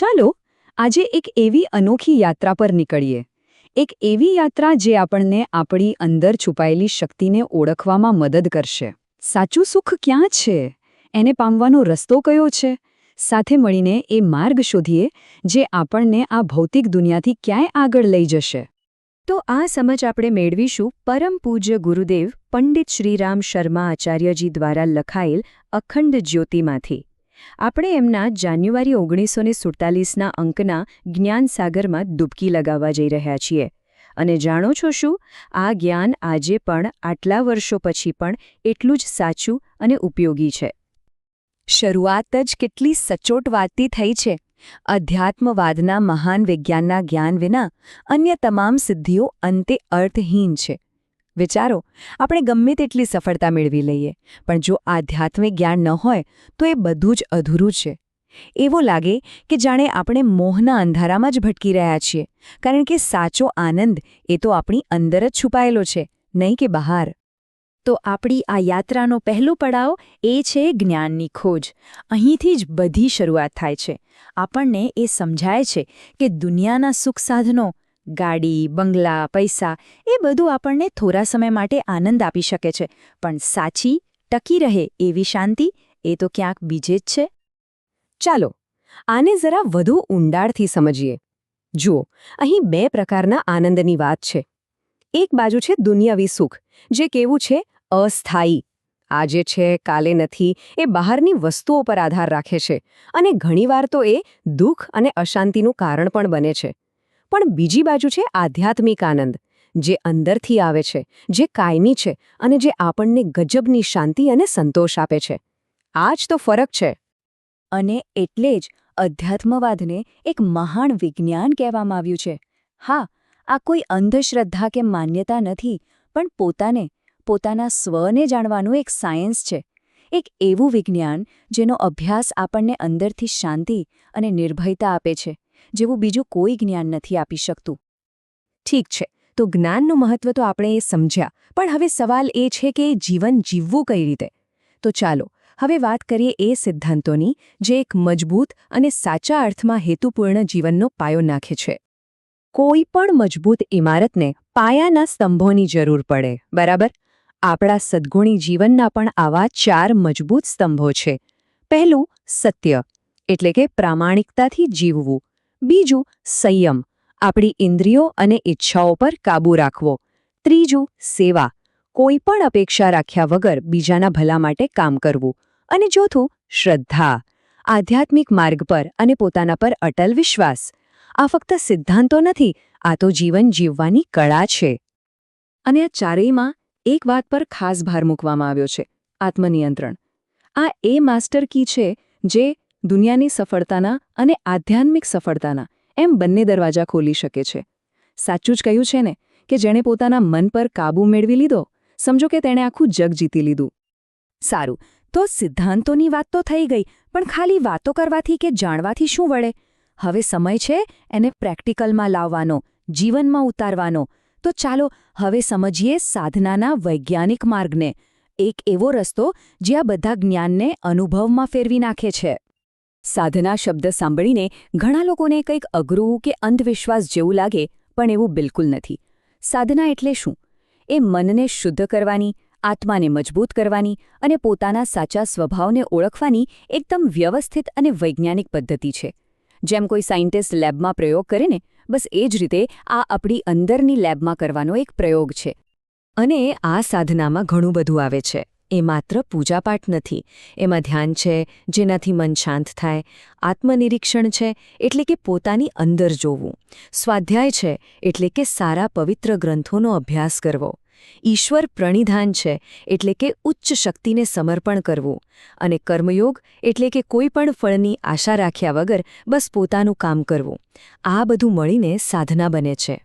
ચાલો, આજે એક એવી અનોખી યાત્રા પર નીકળીએ. એક એવી યાત્રા જે આપણને આપણી અંદર છુપાયેલી શક્તિને ઓળખવામાં મદદ કરશે. સાચું સુખ ક્યાં છે? એને પામવાનો રસ્તો કયો છે? સાથે મળીને એ માર્ગ શોધીએ, જે આપણને આ ભૌતિક દુનિયાથી ક્યાંય આગળ લઈ જશે. તો આ સમજ આપણે મેળવીશું પરમ પૂજ્ય ગુરુદેવ પંડિત શ્રીરામ શર્મા આચાર્યજી દ્વારા લખાયેલ અખંડ જ્યોતિમાંથી. આપણે એમના જાન્યુઆરી ઓગણીસો ને સુડતાલીસના અંકના જ્ઞાનસાગરમાં ડૂબકી લગાવવા જઈ રહ્યા છીએ. અને જાણો છો શું? આ જ્ઞાન આજે પણ, આટલા વર્ષો પછી પણ, એટલું જ સાચું અને ઉપયોગી છે. શરૂઆત જ કેટલી સચોટ વાતથી થઈ છે. અધ્યાત્મવાદના મહાન વિજ્ઞાનના જ્ઞાન વિના અન્ય તમામ સિદ્ધિઓ અંતે અર્થહીન છે. વિચારો, આપણે ગમે તેટલી સફળતા મેળવી લઈએ, પણ જો આધ્યાત્મિક જ્ઞાન ન હોય, તો એ બધું જ અધૂરું છે. એવું લાગે કે જાણે આપણે મોહના અંધારામાં જ ભટકી રહ્યા છીએ, કારણ કે સાચો આનંદ એ તો આપણી અંદર જ છુપાયેલો છે, નહીં કે બહાર. તો આપણી આ યાત્રાનો પહેલો પડાવ એ છે જ્ઞાનની ખોજ. અહીંથી જ બધી શરૂઆત થાય છે. આપણને એ સમજાય છે કે દુનિયાના સુખ સાધનો ગાડી, બંગલા, પૈસા, એ બધું આપણને થોડા સમય માટે આનંદ આપી શકે છે. પણ સાચી, ટકી રહે એવી શાંતિ એ તો ક્યાંક બીજે જ છે. ચાલો, આને જરા વધુ ઊંડાણથી સમજીએ. જુઓ, અહીં બે પ્રકારના આનંદની વાત છે. એક બાજુ છે દુનિયાવી સુખ, જે કેવું છે અસ્થાયી. આજે છે, કાલે નથી, એ બહારની વસ્તુઓ પર આધાર રાખે છે. અને ઘણીવાર તો એ દુઃખ અને અશાંતિનું કારણ પણ બને છે. પણ બીજી બાજુ છે આધ્યાત્મિક આનંદ, જે અંદરથી આવે છે, જે કાયમી છે અને જે આપણને ગજબની શાંતિ અને સંતોષ આપે છે. આ જ તો ફરક છે. અને એટલે જ અધ્યાત્મવાદને એક મહાન વિજ્ઞાન કહેવામાં આવ્યું છે. હા, આ કોઈ અંધશ્રદ્ધા કે માન્યતા નથી, પણ પોતાને, પોતાના સ્વને જાણવાનું એક સાયન્સ છે. એક એવું વિજ્ઞાન જેનો અભ્યાસ આપણને અંદરથી શાંતિ અને નિર્ભયતા આપે છે. જેવું બીજું કોઈ જ્ઞાન નથી આપી શકતું. ઠીક છે, તો જ્ઞાનનું મહત્વ તો આપણે એ સમજ્યા, પણ હવે સવાલ એ છે કે જીવન જીવવું કઈ રીતે? તો ચાલો, હવે વાત કરીએ એ સિદ્ધાંતોની, જે એક મજબૂત અને સાચા અર્થમાં હેતુપૂર્ણ જીવનનો પાયો નાખે છે. કોઈ પણ મજબૂત ઇમારતને પાયાના સ્તંભોની જરૂર પડે, બરાબર? આપણા સદ્ગુણી જીવનના પણ આવા ચાર મજબૂત સ્તંભો છે. પહેલું, સત્ય, એટલે કે પ્રામાણિકતાથી જીવવું. બીજું, સંયમ. આપણી ઇન્દ્રિયો અને ઈચ્છાઓ પર કાબૂ રાખવો. ત્રીજું, સેવા. કોઈ પણ અપેક્ષા રાખ્યા વગર બીજાના ભલા માટે કામ કરવું. અને ચોથું, શ્રદ્ધા. આધ્યાત્મિક માર્ગ પર અને પોતાના પર અટલ વિશ્વાસ. આ ફક્ત સિદ્ધાંતો નથી, આ તો જીવન જીવવાની કળા છે. અને આ ચારેયમાં એક વાત પર ખાસ ભાર મૂકવામાં આવ્યો છે, આત્મનિયંત્રણ. આ એ માસ્ટર કી છે, જે દુનિયાની સફળતાના અને આધ્યાત્મિક સફળતાના, એમ બંને દરવાજા ખોલી શકે છે. સાચું જ કહ્યું છે ને, કે જેણે પોતાના મન પર કાબૂ મેળવી લીધો, સમજો કે તેણે આખું જગ જીતી લીધું. સારું, તો સિદ્ધાંતોની વાત તો થઈ ગઈ, પણ ખાલી વાતો કરવાથી કે જાણવાથી શું વળે? હવે સમય છે એને પ્રેક્ટિકલમાં લાવવાનો, જીવનમાં ઉતારવાનો. તો ચાલો, હવે સમજીએ સાધનાના વૈજ્ઞાનિક માર્ગને. એક એવો રસ્તો જે આ બધા જ્ઞાનને અનુભવમાં ફેરવી નાખે છે. સાધના શબ્દ સાંભળીને ઘણા લોકોને કંઈક અઘરું કે અંધવિશ્વાસ જેવું લાગે, પણ એવું બિલકુલ નથી. સાધના એટલે શું? એ મનને શુદ્ધ કરવાની, આત્માને મજબૂત કરવાની અને પોતાના સાચા સ્વભાવને ઓળખવાની એકદમ વ્યવસ્થિત અને વૈજ્ઞાનિક પદ્ધતિ છે. જેમ કોઈ સાયન્ટિસ્ટ લેબમાં પ્રયોગ કરે ને, બસ એ જ રીતે આ આપણી અંદરની લેબમાં કરવાનો એક પ્રયોગ છે. અને આ સાધનામાં ઘણું બધું આવે છે. એ માત્ર પૂજાપાઠ નથી. એમાં ધ્યાન છે, જેનાથી મન શાંત થાય, આત્મનિરીક્ષણ છે, એટલે કે પોતાની અંદર જોવું. સ્વાધ્યાય છે, એટલે કે સારા પવિત્ર ગ્રંથોનો અભ્યાસ કરવો. ઈશ્વર પ્રણિધાન છે, એટલે કે ઉચ્ચ શક્તિને સમર્પણ કરવું. અને કર્મયોગ, એટલે કે કોઈ પણ ફળની આશા રાખ્યા વગર બસ પોતાનું કામ કરવું. આ બધું મળીને સાધના બને છે.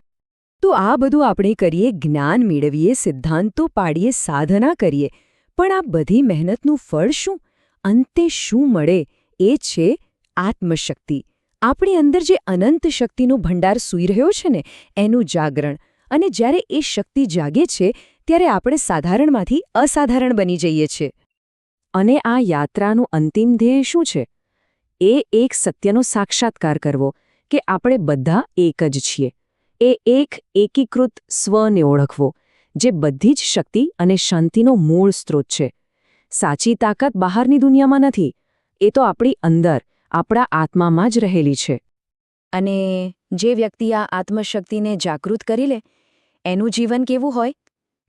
તો આ બધું આપણે કરીએ જ્ઞાન મેળવીએ સિદ્ધાંતો પાડીએ સાધના કરીએ. પણ આ બધી મહેનતનું ફળ શું? અંતે શું મળે? એ છે આત્મશક્તિ. આપણી અંદર જે અનંત શક્તિનો ભંડાર સૂઈ રહ્યો છે ને, એનું જાગરણ. અને જ્યારે એ શક્તિ જાગે છે, ત્યારે આપણે સાધારણમાંથી અસાધારણ બની જઈએ છીએ. અને આ યાત્રાનું અંતિમ ધ્યેય શું છે? એ એક સત્યનો સાક્ષાત્કાર કરવો કે આપણે બધા એક જ છીએ. એ એક એકીકૃત સ્વને ઓળખવો. જે બધી જ શક્તિ અને શાંતિનો મૂળ સ્ત્રોત છે. સાચી તાકાત બહારની દુનિયામાં નથી, એ તો આપણી અંદર, આપણા આત્મામાં જ રહેલી છે. અને જે વ્યક્તિ આ આત્મશક્તિને જાગૃત કરી લે, એનું જીવન કેવું હોય?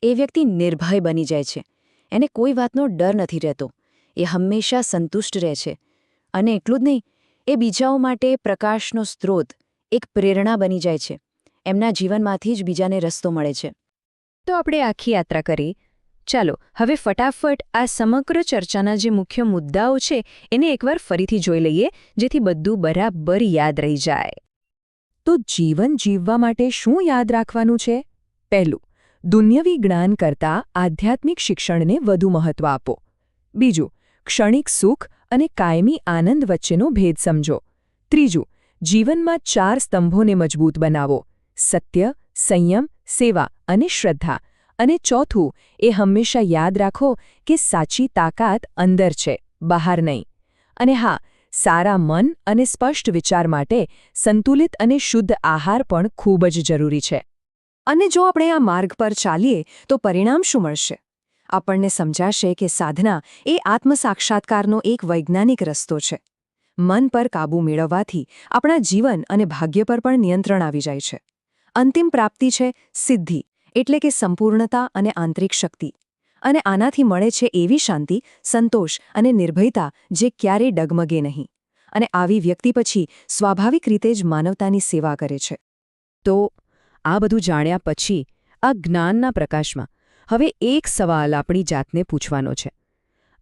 એ વ્યક્તિ નિર્ભય બની જાય છે. એને કોઈ વાતનો ડર નથી રહેતો. એ હંમેશા સંતુષ્ટ રહે છે. અને એટલું જ નહીં, એ બીજાઓ માટે પ્રકાશનો સ્ત્રોત, એક પ્રેરણા બની જાય છે. એમના જીવનમાંથી જ બીજાને રસ્તો મળે છે. તો આપણે આખી યાત્રા કરી. ચાલો, હવે ફટાફટ આ સમગ્ર ચર્ચાના જે મુખ્ય મુદ્દાઓ છે, એને એકવાર ફરીથી જોઈ લઈએ, જેથી બધું બરાબર યાદ રહી જાય. તો જીવન જીવવા માટે શું યાદ રાખવાનું છે? પહેલું, દુન્યવી જ્ઞાન કરતાં આધ્યાત્મિક શિક્ષણને વધુ મહત્વ આપો. બીજું, ક્ષણિક સુખ અને કાયમી આનંદ વચ્ચેનો ભેદ સમજો. ત્રીજું, જીવનમાં ચાર સ્તંભોને મજબૂત બનાવો. સત્ય સંયમ, સેવા અને શ્રદ્ધા. અને ચોથું, એ હંમેશા યાદ રાખો કે સાચી તાકાત અંદર છે, બહાર નહીં. અને હા, સારા મન અને સ્પષ્ટ વિચાર માટે સંતુલિત અને શુદ્ધ આહાર પણ ખૂબ જ જરૂરી છે. અને જો આપણે આ માર્ગ પર ચાલીએ, તો પરિણામ શું મળશે? આપણને સમજાશે કે સાધના એ આત્મસાક્ષાત્કારનો એક વૈજ્ઞાનિક રસ્તો છે. મન પર કાબૂ મેળવવાથી આપણા જીવન અને ભાગ્ય પર પણ નિયંત્રણ આવી જાય છે. અંતિમ પ્રાપ્તિ છે સિદ્ધિ, એટલે કે સંપૂર્ણતા અને આંતરિક શક્તિ. અને આનાથી મળે છે એવી શાંતિ, સંતોષ અને નિર્ભયતા જે ક્યારેય ડગમગે નહીં. અને આવી વ્યક્તિ પછી સ્વાભાવિક રીતે જ માનવતાની સેવા કરે છે. તો, આ બધું જાણ્યા પછી, આ જ્ઞાનના પ્રકાશમાં, હવે એક સવાલ આપણી જાતને પૂછવાનો છે.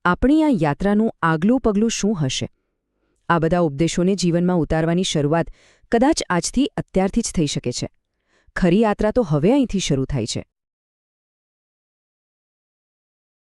આપણી આ યાત્રાનું આગલું પગલું શું હશે? આ બધા ઉપદેશોને જીવનમાં ઉતારવાની શરૂઆત કદાચ આજથી અત્યારથી જ થઈ શકે છે. ખરી યાત્રા તો હવે અહીંથી શરૂ થાય છે.